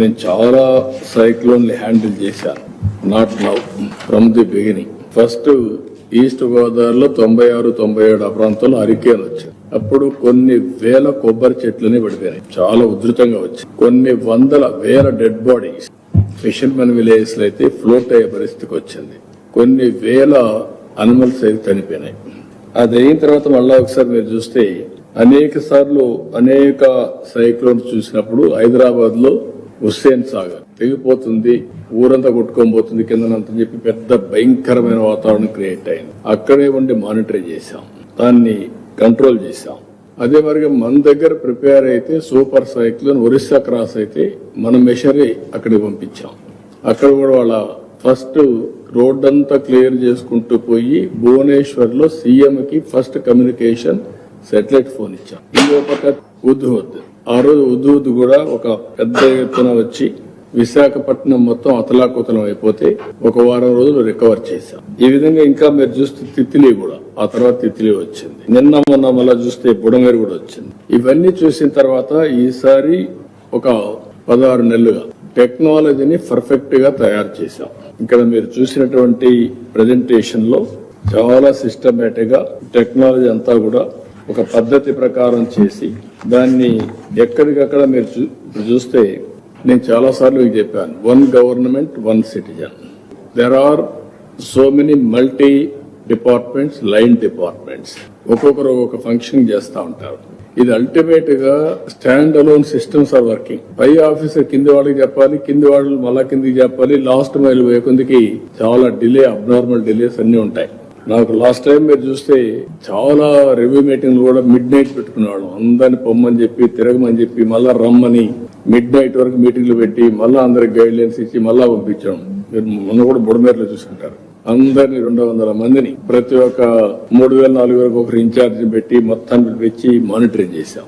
నేను చాలా సైక్లోన్లు హ్యాండిల్ చేశాను not now from the beginning first east గోదావరిలో తొంభై ఆరు తొంభై ఏడు ఆ ప్రాంతంలో హరికేన్ వచ్చింది అప్పుడు కొన్ని వేల కొబ్బరి చెట్లని పడిపోయినాయి. చాలా ఉధృతంగా వచ్చింది కొన్ని వందల వేల డెడ్ బాడీస్ ఫిషర్మెన్ విలేజెస్లో అయితే ఫ్లోట్ అయ్యే పరిస్థితికి వచ్చింది. కొన్ని వేల అనిమల్స్ అయితే చనిపోయినాయి. అది అయిన తర్వాత మళ్ళా ఒకసారి మీరు చూస్తే అనేక సార్లు అనేక సైక్లోన్స్ చూసినప్పుడు హైదరాబాద్లో హుస్సేన్ సాగర్. తెగిపోతుంది ఊరంతా కొట్టుకోబోతుంది పోతుంది కిందనంత చెప్పి పెద్ద భయంకరమైన వాతావరణం క్రియేట్ అయింది. అక్కడే ఉండి మానిటర్ చేశాం. దాన్ని కంట్రోల్ చేశాం. అదే మరిగా మన దగ్గర ప్రిపేర్ అయితే సూపర్ సైక్లోన్ ఒరిస్సా క్రాస్ అయితే మన మెషరీ అక్కడికి పంపించాం. అక్కడ కూడా వాళ్ళ ఫస్ట్ రోడ్ అంతా క్లియర్ చేసుకుంటూ పోయి భువనేశ్వర్లో సీఎం కి ఫస్ట్ కమ్యూనికేషన్ సెటిలైట్ ఫోన్ ఇచ్చాం. ఇంకో పక్క వద్దు. ఆ రోజు ఉదూదు కూడా ఒక పెద్ద ఎత్తున వచ్చి విశాఖపట్నం మొత్తం అతలాకుతలం అయిపోతే ఒక వారం రోజులు రికవర్ చేశాం. ఈ విధంగా ఇంకా మీరు చూస్తే తిత్లీ కూడా ఆ తర్వాత తిత్లీ వచ్చింది. నిన్న మొన్న మళ్ళా చూస్తే బుడమేరు కూడా వచ్చింది. ఇవన్నీ చూసిన తర్వాత ఈసారి ఒక పదహారు నెలలుగా టెక్నాలజీని పర్ఫెక్ట్గా తయారు చేశాం. ఇక్కడ మీరు చూసినటువంటి ప్రజెంటేషన్లో చాలా సిస్టమేటిక్గా టెక్నాలజీ అంతా కూడా ఒక పద్ధతి ప్రకారం చేసి దాన్ని ఎక్కడికక్కడ మీరు చూ- చూస్తే నేను చాలాసార్లు చెప్పాను. One government one citizen there are so many multi departments line departments ఒక్కొక్కరు ఒక్కొక్క ఫంక్షన్ చేస్తూ ఉంటారు. ఇది అల్టిమేట్గా stand alone systems are working pi officer కింది వాళ్ళకి చెప్పాలి కింది వాళ్ళు మళ్ళా కిందికి చెప్పాలి లాస్ట్ మైల్ పోయే కొందికి చాలా డిలే అబ్నార్మల్ డిలేస్ అన్ని ఉంటాయి. నాకు లాస్ట్ టైం మీరు చూస్తే చాలా రివ్యూ మీటింగ్ కూడా మిడ్ నైట్ పెట్టుకునేవాళ్ళం. అందరిని పొమ్మని చెప్పి తిరగమని చెప్పి మళ్ళా రమ్మని మిడ్ నైట్ వరకు మీటింగ్లు పెట్టి మళ్ళా అందరికి గైడ్ లైన్స్ ఇచ్చి మళ్ళా పంపించాం. మీరు మొన్న కూడా బుడమేరలో చూసుకుంటారు. అందరిని రెండు వందల మందిని ప్రతి ఒక్క మూడు వేల నాలుగు వేలకు ఒకరు ఇన్ఛార్జ్ పెట్టి మొత్తాన్ని పిలిపించి మానిటరింగ్ చేశాం.